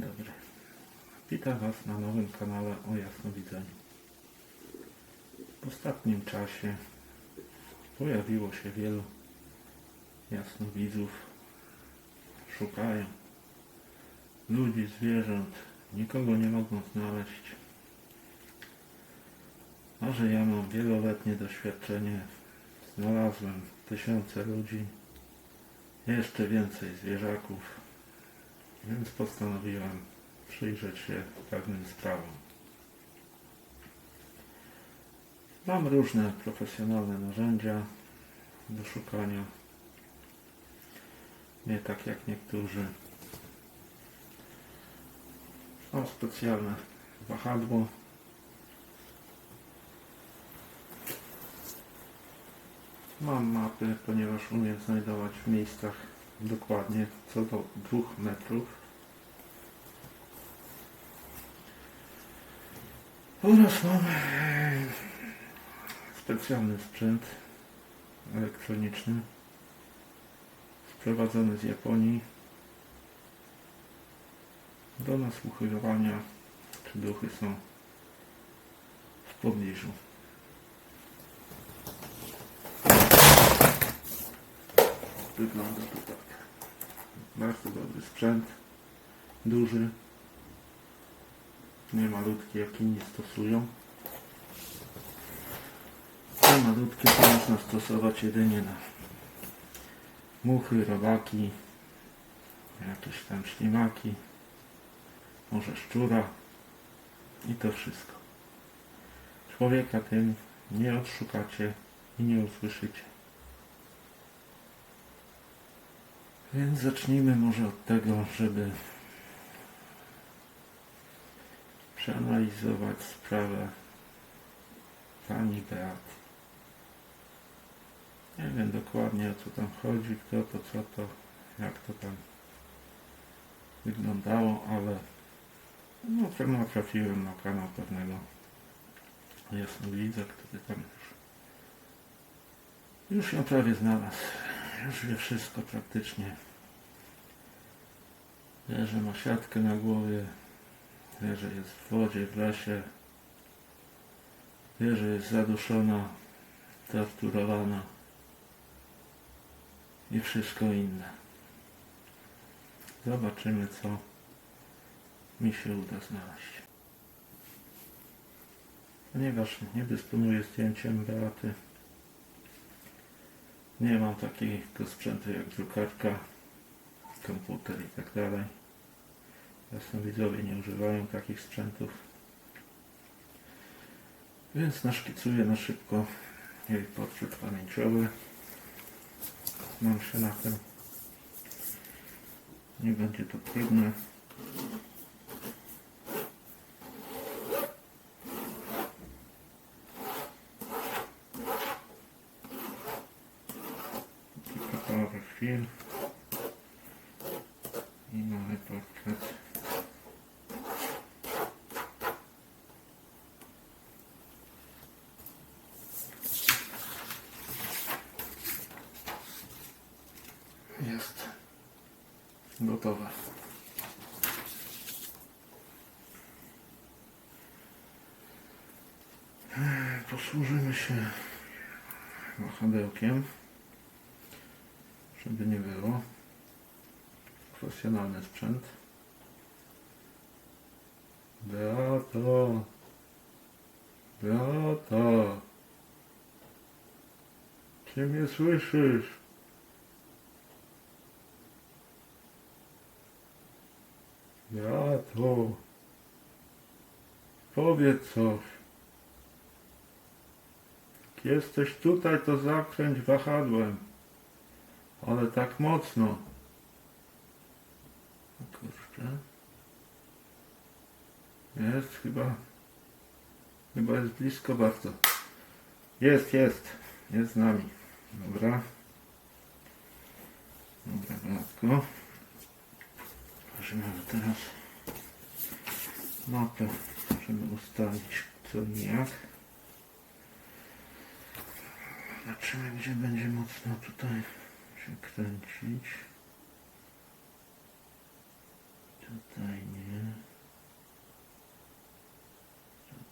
dobry. Witam Was na nowym kanale o jasnowidzeniu. W ostatnim czasie pojawiło się wielu jasnowidzów. Szukają ludzi, zwierząt. Nikogo nie mogą znaleźć. A że ja mam wieloletnie doświadczenie, znalazłem tysiące ludzi, jeszcze więcej zwierzaków, więc postanowiłem przyjrzeć się pewnym sprawom. Mam różne profesjonalne narzędzia do szukania. Nie tak jak niektórzy. Mam specjalne wahadło. Mam mapy, ponieważ umiem znajdować w miejscach dokładnie co do dwóch metrów. Oraz mam specjalny sprzęt elektroniczny. Sprowadzony z Japonii. Do nasłuchiwania, czy duchy są w pobliżu. Wygląda to tak. Bardzo dobry sprzęt, duży, nie malutkie jak inni stosują. Te malutkie to można stosować jedynie na muchy, robaki, jakieś tam ślimaki, może szczura i to wszystko. Człowieka tym nie odszukacie i nie usłyszycie. Więc zacznijmy może od tego, żeby przeanalizować sprawę pani Beaty. Nie wiem dokładnie o co tam chodzi, kto to, co to, jak to tam wyglądało, ale no, to natrafiłem na kanał pewnego jasnowidza, który tam już już ją prawie znalazł. Już wie wszystko praktycznie. Wie, że ma siatkę na głowie, wie, że jest w wodzie, w lesie, wie, że jest zaduszona, torturowana i wszystko inne. Zobaczymy, co mi się uda znaleźć. Ponieważ nie dysponuję zdjęciem Beaty, nie mam takiego sprzętu jak drukarka, komputer i tak dalej. Jasnowidzowie nie używają takich sprzętów. Więc naszkicuję na szybko jej portret pamięciowy. Mam się na tym. Nie będzie to trudne. Kilka chwil. I mamy portret. Jest gotowe. Posłużymy się wahadełkiem, żeby nie było. Profesjonalny sprzęt. Beato! Beato! Czy mnie słyszysz? Beato! Powiedz coś. Jak jesteś tutaj, to zakręć wahadłem. Ale tak mocno. Kurczę. Jest chyba. Chyba jest blisko bardzo. Jest, jest. Jest z nami. Dobra. Dobra, bratko. Możemy teraz mapę możemy ustalić co i jak. Zobaczymy gdzie będzie mocno tutaj się kręcić. Tutaj nie.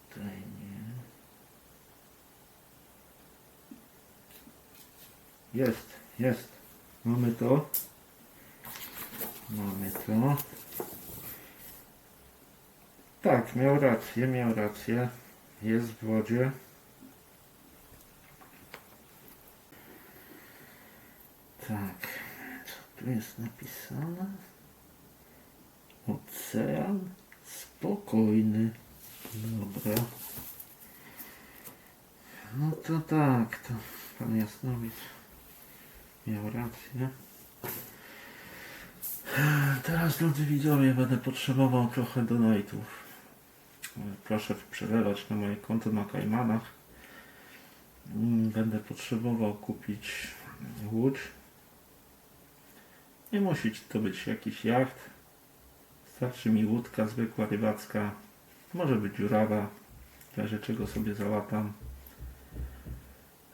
Tutaj nie. Jest, jest. Mamy to. Mamy to. Tak, miał rację, miał rację. Jest w wodzie. Tak, co tu jest napisane? Ocean spokojny. Dobra. No to tak, to pan Jasnowicz miał rację. Teraz, drodzy widzowie, będę potrzebował trochę donatów. Proszę przelewać na moje konto na Kajmanach. Mm, Będę potrzebował kupić łódź. Nie musi to być jakiś jacht. Starczy mi łódka zwykła rybacka. Może być dziurawa. W razie czego sobie załatam.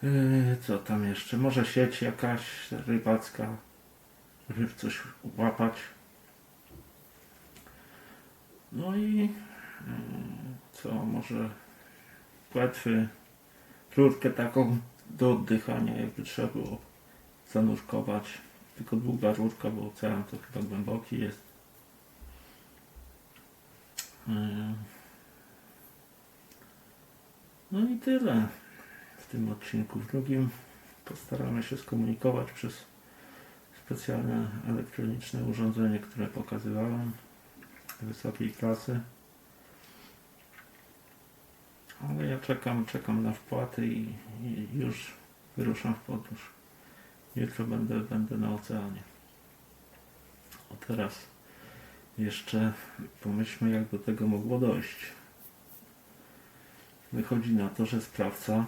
Yy, co tam jeszcze? Może sieć jakaś rybacka, żeby coś łapać. No i yy, co? Może płetwy, rurkę taką do oddychania, jakby trzeba było zanurkować. Tylko długa rurka, bo ocean to chyba głęboki jest. Yy. No i tyle w tym odcinku. W drugim postaramy się skomunikować przez specjalne elektroniczne urządzenie, które pokazywałem wysokiej klasy. Ale ja czekam, czekam na wpłaty i, i już wyruszam w podróż. Jutro będę, będę na oceanie. A teraz jeszcze pomyślmy, jak do tego mogło dojść. Wychodzi na to, że sprawca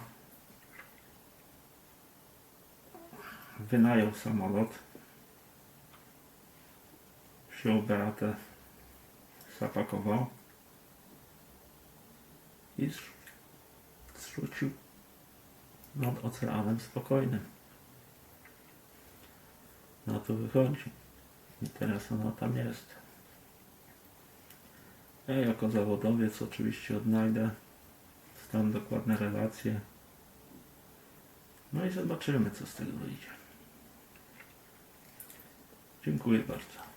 wynajął samolot, wziął Beatę, zapakował i zrzu- zrzucił nad oceanem spokojnym. Na to wychodzi. I teraz ona tam jest. Ja jako zawodowiec oczywiście odnajdę tam dokładne relacje. No i zobaczymy, co z tego wyjdzie. Dziękuję bardzo.